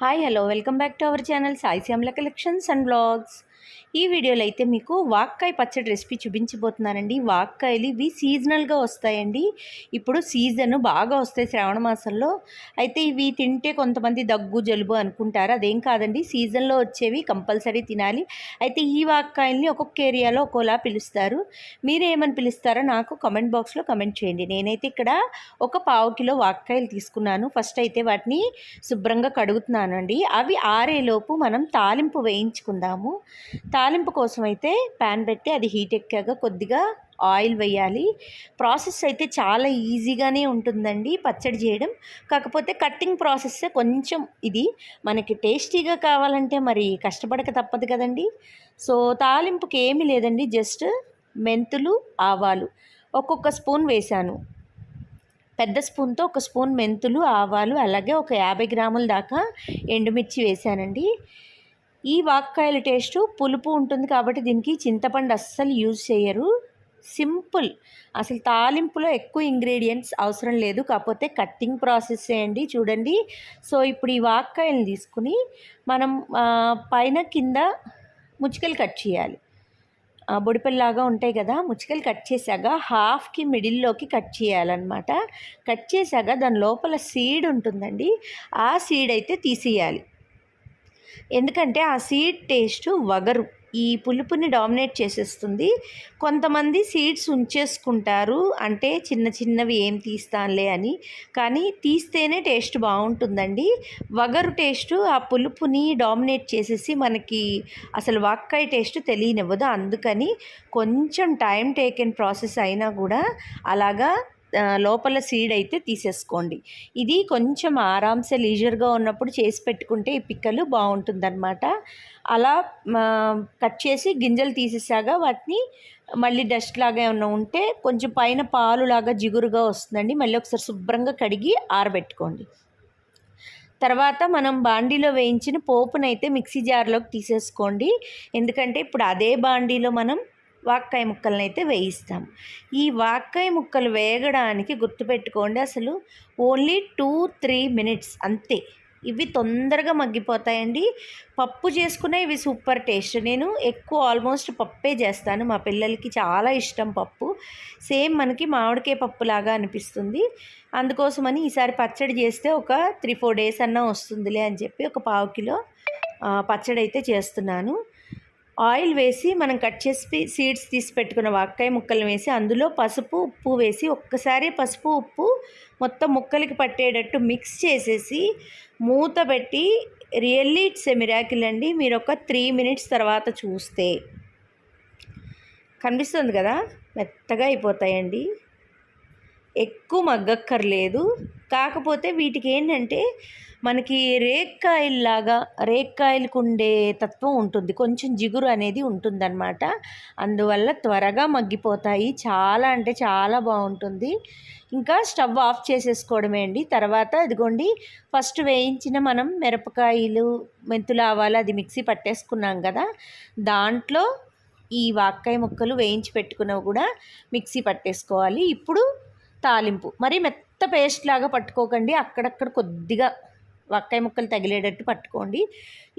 Hi hello welcome back to our channel Sai Shyamala collections and vlogs ఈ వీడియోలో అయితే మీకు వాక్కాయ పచ్చడి రెసిపీ చూపించబోతున్నానండి. వాక్కాయలు ఇవి సీజనల్గా వస్తాయండి. ఇప్పుడు సీజన్ బాగా వస్తాయి శ్రావణ మాసంలో. అయితే ఇవి తింటే కొంతమంది దగ్గు జలుబు అనుకుంటారు. అదేం కాదండి సీజన్లో వచ్చేవి కంపల్సరీ తినాలి. అయితే ఈ వాక్కాయల్ని ఒక్కొక్క ఏరియాలో ఒక్కోలా పిలుస్తారు. మీరు ఏమని పిలుస్తారో నాకు కమెంట్ బాక్స్లో కమెంట్ చేయండి. నేనైతే ఇక్కడ ఒక పావు కిలో వాక్కాయలు తీసుకున్నాను. ఫస్ట్ అయితే వాటిని శుభ్రంగా కడుగుతున్నానండి. అవి ఆరేలోపు మనం తాలింపు వేయించుకుందాము. తాలింపు కోసం అయితే ప్యాన్ పెట్టి అది హీట్ ఎక్కాక కొద్దిగా ఆయిల్ వేయాలి. ప్రాసెస్ అయితే చాలా ఈజీగానే ఉంటుందండి పచ్చడి చేయడం. కాకపోతే కట్టింగ్ ప్రాసెస్ కొంచెం ఇది మనకి టేస్టీగా కావాలంటే మరి కష్టపడక తప్పదు కదండి. సో తాలింపుకి ఏమీ లేదండి జస్ట్ మెంతులు ఆవాలు. ఒక్కొక్క స్పూన్ వేశాను. పెద్ద స్పూన్తో ఒక స్పూన్ మెంతులు ఆవాలు అలాగే ఒక యాభై గ్రాముల దాకా ఎండుమిర్చి వేశానండి. ఈ వాక్కాయల టేస్ట్ పులుపు ఉంటుంది కాబట్టి దీనికి చింతపండు అస్సలు యూజ్ చేయరు. సింపుల్. అసలు తాలింపులో ఎక్కువ ఇంగ్రీడియంట్స్ అవసరం లేదు. కాకపోతే కట్టింగ్ ప్రాసెస్ చేయండి చూడండి. సో ఇప్పుడు ఈ వాక్కాయలను తీసుకుని మనం పైన కింద ముచ్చికలు కట్ చేయాలి. బొడిపల్లాగా ఉంటాయి కదా ముచ్చికలు కట్ చేశాక హాఫ్కి మిడిల్లోకి కట్ చేయాలన్నమాట. కట్ చేశాక దాని లోపల సీడ్ ఉంటుందండి. ఆ సీడ్ అయితే తీసేయాలి. ఎందుకంటే ఆ సీడ్ టేస్ట్ వగరు. ఈ పులుపుని డామినేట్ చేసేస్తుంది. కొంతమంది సీడ్స్ ఉంచేసుకుంటారు. అంటే చిన్న చిన్నవి ఏం తీస్తానులే అని. కానీ తీస్తేనే టేస్ట్ బాగుంటుందండి. వగరు టేస్ట్ ఆ పులుపుని డామినేట్ చేసేసి మనకి అసలు వాక్కాయ టేస్ట్ తెలియనివ్వదు. అందుకని కొంచెం టైం టేకెన్ ప్రాసెస్ అయినా కూడా అలాగా లోపల సీడ్ అయితే తీసేసుకోండి. ఇది కొంచెం ఆరామ్సే లీజర్గా ఉన్నప్పుడు చేసి పెట్టుకుంటే ఈ పిక్కలు బాగుంటుందన్నమాట. అలా కట్ చేసి గింజలు తీసేసాక వాటిని మళ్ళీ డస్ట్ లాగా ఏమన్నా ఉంటే కొంచెం పైన పాలులాగా జిగురుగా వస్తుందండి. మళ్ళీ ఒకసారి శుభ్రంగా కడిగి ఆరబెట్టుకోండి. తర్వాత మనం బాండీలో వేయించిన పోపునైతే మిక్సీ జార్లోకి తీసేసుకోండి. ఎందుకంటే ఇప్పుడు అదే బాండీలో మనం వాక్కాయ ముక్కలను అయితే వేయిస్తాం. ఈ వాక్కాయ ముక్కలు వేగడానికి గుర్తుపెట్టుకోండి అసలు. ఓన్లీ టూ త్రీ మినిట్స్ అంతే. ఇవి తొందరగా మగ్గిపోతాయండి. పప్పు చేసుకునే ఇవి సూపర్ టేస్ట్. నేను ఎక్కువ ఆల్మోస్ట్ పప్పే చేస్తాను. మా పిల్లలకి చాలా ఇష్టం పప్పు. సేమ్ మనకి మామిడికాయ పప్పు లాగా అనిపిస్తుంది. అందుకోసమని ఈసారి పచ్చడి చేస్తే ఒక త్రీ ఫోర్ డేస్ అన్నా వస్తుందిలే అని చెప్పి ఒక పావు కిలో పచ్చడి అయితే చేస్తున్నాను. ఆయిల్ వేసి మనం కట్ చేసి సీడ్స్ తీసి పెట్టుకున్న వాక్కాయ ముక్కలు వేసి అందులో పసుపు ఉప్పు వేసి ఒక్కసారి పసుపు ఉప్పు మొత్తం ముక్కలకి పట్టేటట్టు మిక్స్ చేసేసి మూత పెట్టి రియల్లీ ఇట్స్ ఎ మిరాకిల్ అండి. మీరు ఒక త్రీ మినిట్స్ తర్వాత చూస్తే కనిపిస్తుంది కదా? మెత్తగా అయిపోతాయండి. ఎక్కువ మగ్గక్కర్లేదు. కాకపోతే వీటికి ఏంటంటే మనకి రేక్కాయల్లాగా రేక్కాయలకు ఉండే తత్వం ఉంటుంది. కొంచెం జిగురు అనేది ఉంటుందన్నమాట. అందువల్ల త్వరగా మగ్గిపోతాయి. చాలా అంటే చాలా బాగుంటుంది ఇంకా స్టవ్ ఆఫ్ చేసేసుకోవడమే అండి. తర్వాత ఇదిగోండి ఫస్ట్ వేయించిన మనం మిరపకాయలు మెంతులు ఆవాలు అది మిక్సీ పట్టేసుకున్నాం కదా దాంట్లో ఈ వాక్కాయ ముక్కలు వేయించి పెట్టుకున్నవి కూడా మిక్సీ పట్టేసుకోవాలి. ఇప్పుడు తాలింపు. మరి మెత్త పేస్ట్ లాగా పట్టుకోకండి. అక్కడక్కడ కొద్దిగా వక్కాయ ముక్కలు తగిలేటట్టు పట్టుకోండి.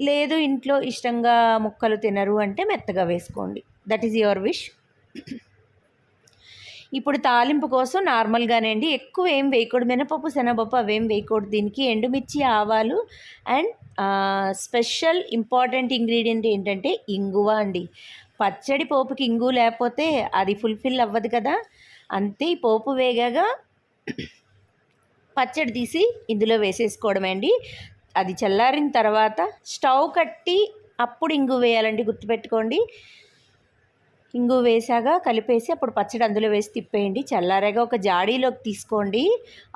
లేదు ఇంట్లో ఇష్టంగా ముక్కలు తినరు అంటే మెత్తగా వేసుకోండి. దట్ ఈజ్ యువర్ విష్ ఇప్పుడు తాలింపు కోసం నార్మల్గానే అండి ఎక్కువ ఏం వేయకూడదు. మినపప్పు శనగపప్పు అవేం వేయకూడదు. దీనికి ఎండుమిర్చి ఆవాలు అండ్ స్పెషల్ ఇంపార్టెంట్ ఇంగ్రీడియంట్ ఏంటంటే ఇంగువ అండి. పచ్చడి పోపుకి ఇంగు లేకపోతే అది ఫుల్ఫిల్ అవ్వదు కదా. అంతే పోపు వేగగా పచ్చడి తీసి ఇందులో వేసేసుకోవడమే అండి. అది చల్లారిన తర్వాత స్టవ్ కట్టి అప్పుడు ఇంగు వేయాలండి గుర్తుపెట్టుకోండి. ఇంగు వేసాక కలిపేసి అప్పుడు పచ్చడి అందులో వేసి తిప్పేయండి. చల్లారాగా ఒక జాడీలోకి తీసుకోండి.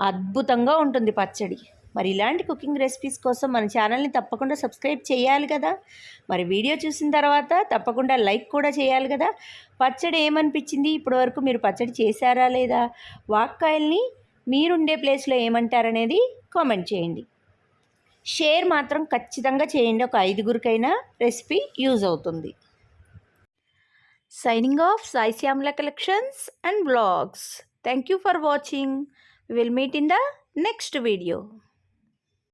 అద్భుతంగా ఉంటుంది పచ్చడి. మరి ఇలాంటి కుకింగ్ రెసిపీస్ కోసం మన ఛానల్ని తప్పకుండా సబ్స్క్రైబ్ చేయాలి కదా. మరి వీడియో చూసిన తర్వాత తప్పకుండా లైక్ కూడా చేయాలి కదా. పచ్చడి ఏమనిపించింది? ఇప్పటివరకు మీరు పచ్చడి చేశారా లేదా? వాక్కాయల్ని మీరుండే ప్లేస్లో ఏమంటారనేది కామెంట్ చేయండి. షేర్ మాత్రం ఖచ్చితంగా చేయండి. ఒక ఐదుగురికైనా రెసిపీ యూజ్ అవుతుంది. Signing off Sai Shyamala collections and vlogs thank you for watching will meet in the next video